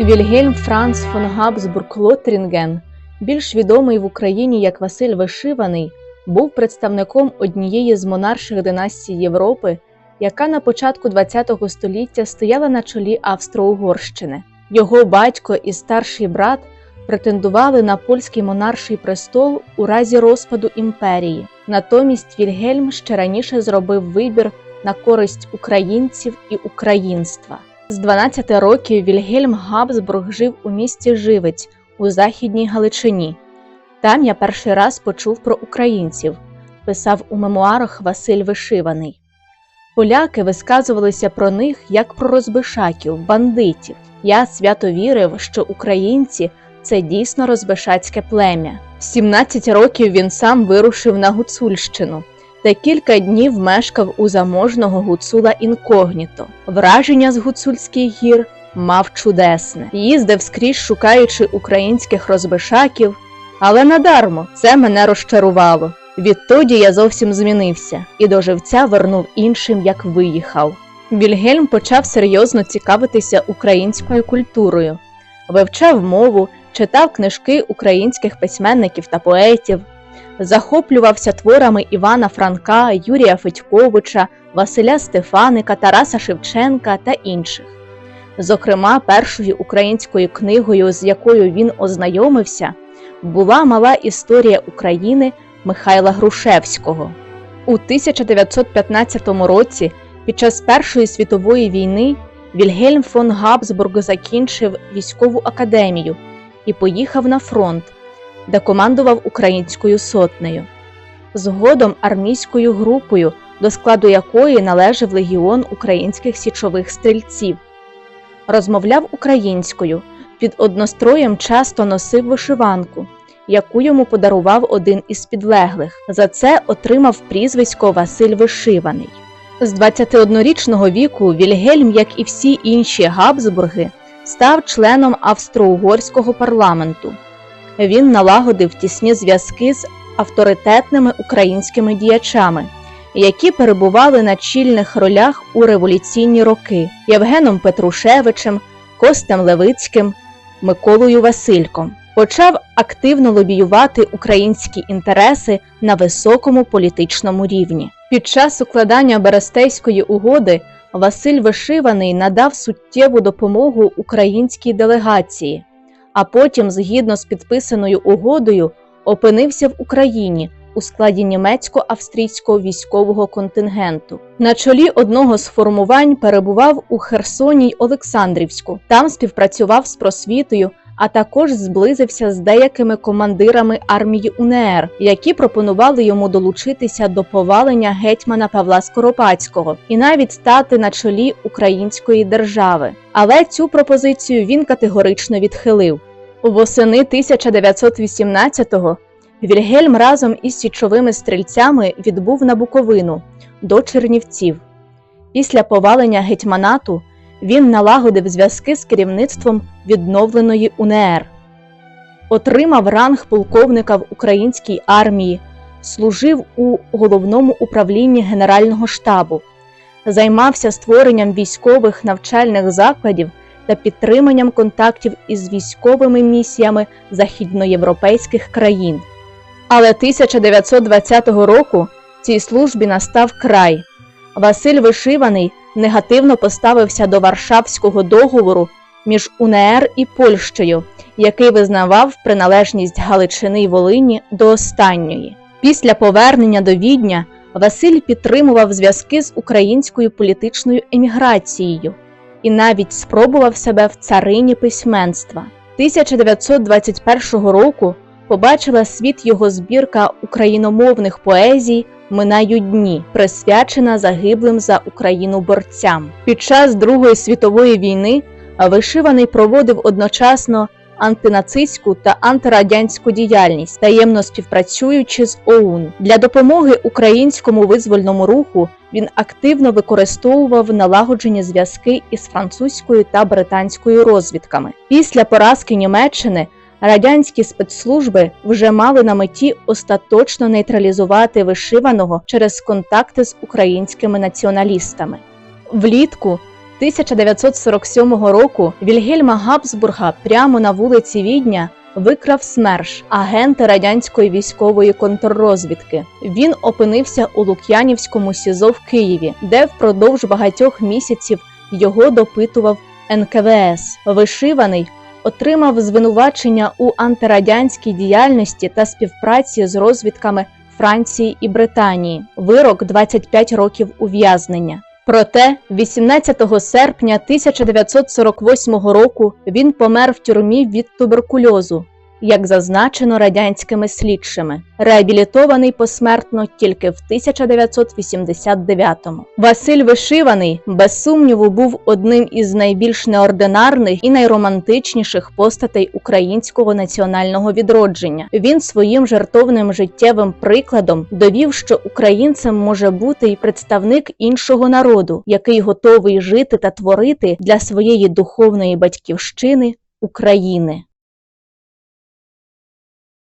Вільгельм Франц фон Габсбург Лоттрінген, більш відомий в Україні як Василь Вишиваний, був представником однієї з монарших династій Європи, яка на початку ХХ століття стояла на чолі Австро-Угорщини. Його батько і старший брат претендували на польський монарший престол у разі розпаду імперії. Натомість Вільгельм ще раніше зробив вибір на користь українців і українства. З 12 років Вільгельм Габсбург жив у місті Живець у Західній Галичині. Там я перший раз почув про українців, писав у мемуарах Василь Вишиваний. Поляки висказувалися про них як про розбишаків, бандитів. Я свято вірив, що українці це дійсно розбишацьке плем'я. В 17 років він сам вирушив на Гуцульщину та кілька днів мешкав у заможного гуцула інкогніто. Враження з гуцульських гір мав чудесне. Їздив скрізь, шукаючи українських розбишаків, але надармо це мене розчарувало. Відтоді я зовсім змінився і до живця вернув іншим, як виїхав. Вільгельм почав серйозно цікавитися українською культурою, вивчав мову, читав книжки українських письменників та поетів, захоплювався творами Івана Франка, Юрія Федьковича, Василя Стефаника, Тараса Шевченка та інших. Зокрема, першою українською книгою, з якою він ознайомився, була мала історія України Михайла Грушевського. У 1915 році, під час Першої світової війни, Вільгельм фон Габсбург закінчив військову академію і поїхав на фронт, де командував українською сотнею. Згодом армійською групою, до складу якої належав легіон українських січових стрільців. Розмовляв українською, під одностроєм часто носив вишиванку, яку йому подарував один із підлеглих. За це отримав прізвисько Василь Вишиваний. З 21-річного віку Вільгельм, як і всі інші Габсбурги, став членом австро-угорського парламенту. Він налагодив тісні зв'язки з авторитетними українськими діячами, які перебували на чільних ролях у революційні роки Євгеном Петрушевичем, Костем Левицьким, Миколою Васильком. Почав активно лобіювати українські інтереси на високому політичному рівні. Під час укладання Берестейської угоди Василь Вишиваний надав суттєву допомогу українській делегації, а потім, згідно з підписаною угодою, опинився в Україні у складі німецько-австрійського військового контингенту. На чолі одного з формувань перебував у Херсоні й Олександрівську. Там співпрацював з просвітою, а також зблизився з деякими командирами армії УНР, які пропонували йому долучитися до повалення гетьмана Павла Скоропадського і навіть стати на чолі української держави. Але цю пропозицію він категорично відхилив. Восени 1918-го Вільгельм разом із січовими стрільцями відбув на Буковину до Чернівців. Після повалення гетьманату він налагодив зв'язки з керівництвом відновленої УНР, отримав ранг полковника в українській армії, служив у головному управлінні Генерального штабу, займався створенням військових навчальних закладів та підтриманням контактів із військовими місіями західноєвропейських країн. Але 1920 року цій службі настав край. Василь Вишиваний негативно поставився до Варшавського договору між УНР і Польщею, який визнавав приналежність Галичини й Волині до останньої. Після повернення до Відня Василь підтримував зв'язки з українською політичною еміграцією і навіть спробував себе в царині письменства. 1921 року побачила світ його збірка україномовних поезій Минають дні, присвячена загиблим за Україну борцям. Під час Другої світової війни вишиваний проводив одночасно антинацистську та антирадянську діяльність, таємно співпрацюючи з ОУН. Для допомоги українському визвольному руху він активно використовував налагоджені зв'язки із французькою та британською розвідками. Після поразки Німеччини радянські спецслужби вже мали на меті остаточно нейтралізувати вишиваного через контакти з українськими націоналістами. Влітку 1947 року Вільгельма Габсбурга прямо на вулиці Відня викрав СМЕРШ, агенти радянської військової контррозвідки. Він опинився у Лук'янівському СІЗО в Києві, де впродовж багатьох місяців його допитував НКВС. Вишиваний отримав звинувачення у антирадянській діяльності та співпраці з розвідками Франції і Британії. Вирок 25 років ув'язнення. Проте 18 серпня 1948 року він помер в тюрмі від туберкульозу, як зазначено радянськими слідчими, реабілітований посмертно тільки в 1989-му. Василь Вишиваний, без сумніву, був одним із найбільш неординарних і найромантичніших постатей українського національного відродження. Він своїм жертовним життєвим прикладом довів, що українцем може бути і представник іншого народу, який готовий жити та творити для своєї духовної батьківщини України.